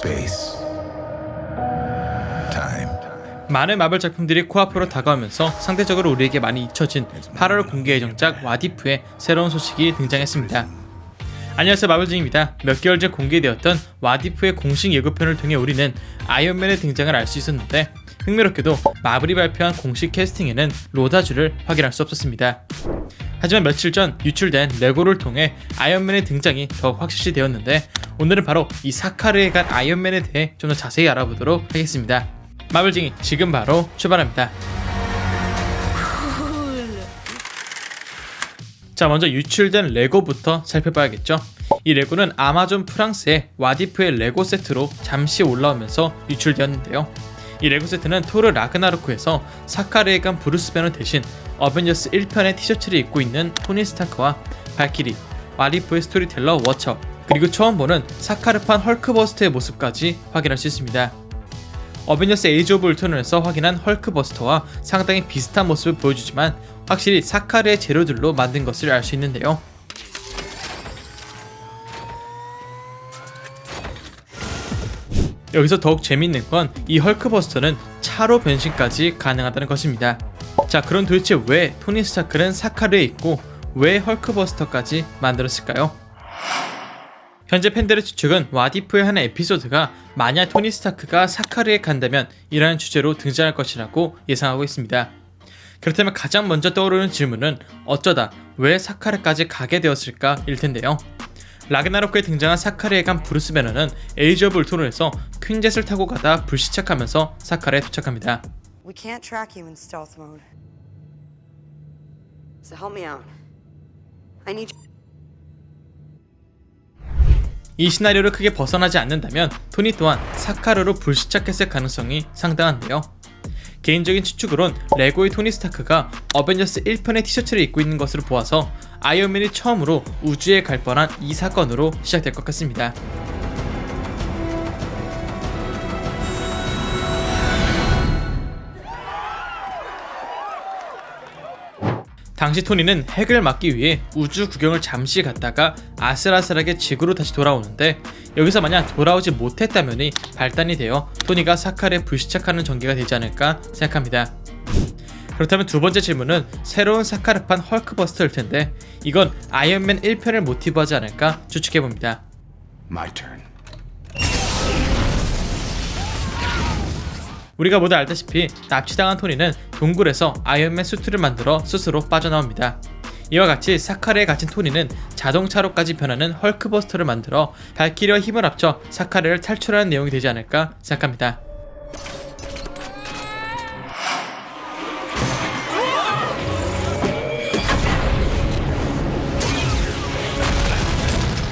space, time. 많은 마블 작품들이 코앞으로 다가오면서 상대적으로 우리에게 많이 잊혀진 8월 공개 예정작 와디프의 새로운 소식이 등장했습니다. 안녕하세요 마블진입니다. 몇 개월 전 공개되었던 와디프의 공식 예고편을 통해 우리는 아이언맨의 등장을 알 수 있었는데 흥미롭게도 마블이 발표한 공식 캐스팅에는 로다주를 확인할 수 없었습니다. 하지만 며칠 전 유출된 레고를 통해 아이언맨의 등장이 더욱 확실시 되었는데 오늘은 바로 이 사카르에 간 아이언맨에 대해 좀 더 자세히 알아보도록 하겠습니다. 마블징이 지금 바로 출발합니다. 자 먼저 유출된 레고부터 살펴봐야겠죠. 이 레고는 아마존 프랑스의 와디프의 레고 세트로 잠시 올라오면서 유출되었는데요. 이 레고 세트는 토르 라그나로크에서 사카르에 간 브루스 배너 대신 어벤져스 1편의 티셔츠를 입고 있는 토니 스타크와 발키리, 와디프의 스토리텔러 워처, 그리고 처음 보는 사카르판 헐크버스터의 모습까지 확인할 수 있습니다. 어벤져스 에이지 오브 울트론에서 확인한 헐크버스터와 상당히 비슷한 모습을 보여주지만 확실히 사카르의 재료들로 만든 것을 알 수 있는데요. 여기서 더욱 재밌는 건 이 헐크버스터는 차로 변신까지 가능하다는 것입니다. 자, 그럼 도대체 왜 토니 스타크는 사카르에 있고 왜 헐크버스터까지 만들었을까요? 현재 팬들의 추측은 와디프의 한 에피소드가 만약 토니 스타크가 사카르에 간다면 이라는 주제로 등장할 것이라고 예상하고 있습니다. 그렇다면 가장 먼저 떠오르는 질문은 어쩌다 왜 사카르까지 가게 되었을까 일 텐데요. 라그나로크에 등장한 사카르에 간 브루스 배너는 에이지 오브 울트론에서 퀸젯을 타고 가다 불시착하면서 사카르에 도착합니다. We can't track you in stealth mode. So help me out. I need. 이 시나리오를 크게 벗어나지 않는다면 토니 또한 사카르로 불시착했을 가능성이 상당한데요. 개인적인 추측으론 레고의 토니 스타크가 어벤져스 1편의 티셔츠를 입고 있는 것으로 보아서 아이언맨이 처음으로 우주에 갈 뻔한 이 사건으로 시작될 것 같습니다. 당시 토니는 핵을 막기 위해 우주 구경을 잠시 갔다가 아슬아슬하게 지구로 다시 돌아오는데 여기서 만약 돌아오지 못했다면이 발단이 되어 토니가 사카르에 불시착하는 전개가 되지 않을까 생각합니다. 그렇다면 두 번째 질문은 새로운 사카르판 헐크버스터일 텐데 이건 아이언맨 1편을 모티브하지 않을까 추측해 봅니다. My turn. 우리가 모두 알다시피 납치당한 토니는 동굴에서 아이언맨 수트를 만들어 스스로 빠져나옵니다. 이와 같이 사카르에 갇힌 토니는 자동차로까지 변하는 헐크버스터를 만들어 발키리와 힘을 합쳐 사카르를 탈출하는 내용이 되지 않을까 생각합니다.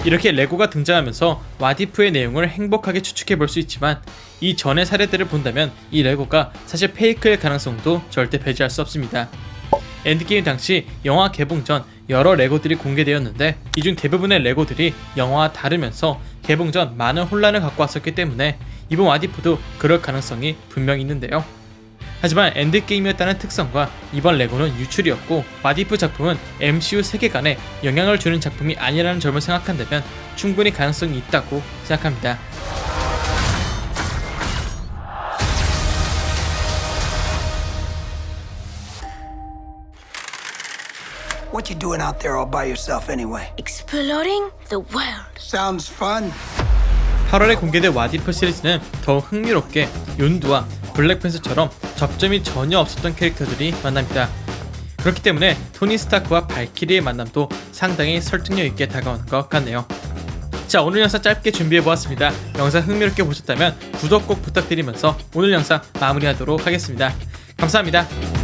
이렇게 레고가 등장하면서 와디프의 내용을 행복하게 추측해 볼 수 있지만 이 전의 사례들을 본다면 이 레고가 사실 페이크일 가능성도 절대 배제할 수 없습니다. 엔드게임 당시 영화 개봉 전 여러 레고들이 공개되었는데 이 중 대부분의 레고들이 영화와 다르면서 개봉 전 많은 혼란을 갖고 왔었기 때문에 이번 와디프도 그럴 가능성이 분명히 있는데요. 하지만 엔드게임이었다는 특성과 이번 레고는 유출이었고 와디프 작품은 MCU 세계관에 영향을 주는 작품이 아니라는 점을 생각한다면 충분히 가능성이 있다고 생각합니다. What you doing out there all by yourself anyway? Exploring the world. Sounds fun. 8월에 공개된 와디프 시리즈는 더욱 흥미롭게 윤두와 블랙팬서처럼 접점이 전혀 없었던 캐릭터들이 만납니다. 그렇기 때문에 토니 스타크와 발키리의 만남도 상당히 설득력 있게 다가오는 것 같네요. 자 오늘 영상 짧게 준비해보았습니다. 영상 흥미롭게 보셨다면 구독 꼭 부탁드리면서 오늘 영상 마무리하도록 하겠습니다. 감사합니다.